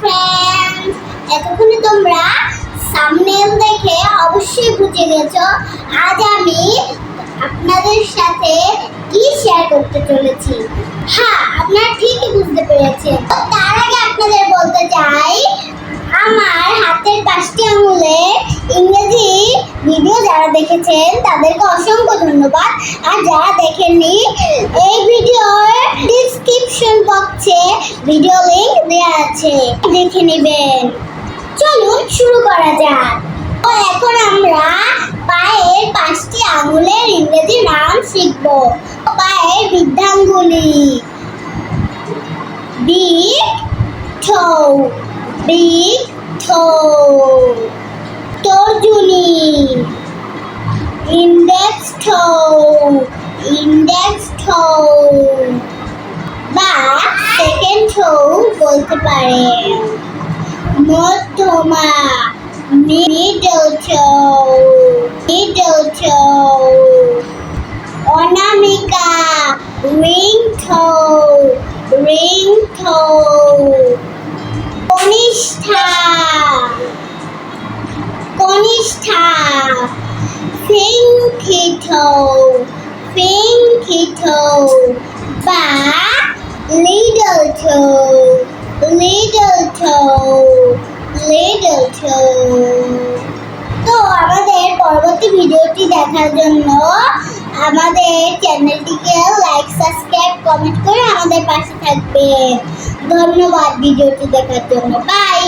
Friends এতক্ষণে তোমরা সামনেল দেখে অবশ্যই বুঝে গেছো। আজ আমি আপনাদের সাথে কি শেয়ার করতে চলেছি? হ্যাঁ আপনারা ঠিকই বুঝতে পেরেছেন। তার আগে আপনাদের বলতে চাই, আমার হাতের পাঁচটি আঙুলে ইংরেজি ভিডিও যারা দেখেছেন, তাদেরকে অসংখ্য ধন্যবাদ। আর যারা দেখেননি বক্সে ভিডিও লিংক দেওয়া আছে। দেখে নেবেন। চলুন শুরু করা যাক। তো এখন আমরা পায়ের পাঁচটি আঙুলের ইংরেজি নাম শিখব। পায়ের বৃদ্ধাঙ্গুলি। big toe big toe তর্জনী index toe index toe পারেন মধ্যমা অনামিকা ring toe কনিষ্ঠা কনিষ্ঠা pinky toe বা toe, তো আমাদের পরবর্তী ভিডিওটি দেখার জন্য আমাদের চ্যানেলটিকে লাইক সাবস্ক্রাইব কমেন্ট করে আমাদের পাশে থাকবে। ধন্যবাদ ভিডিওটি দেখার জন্য। বাই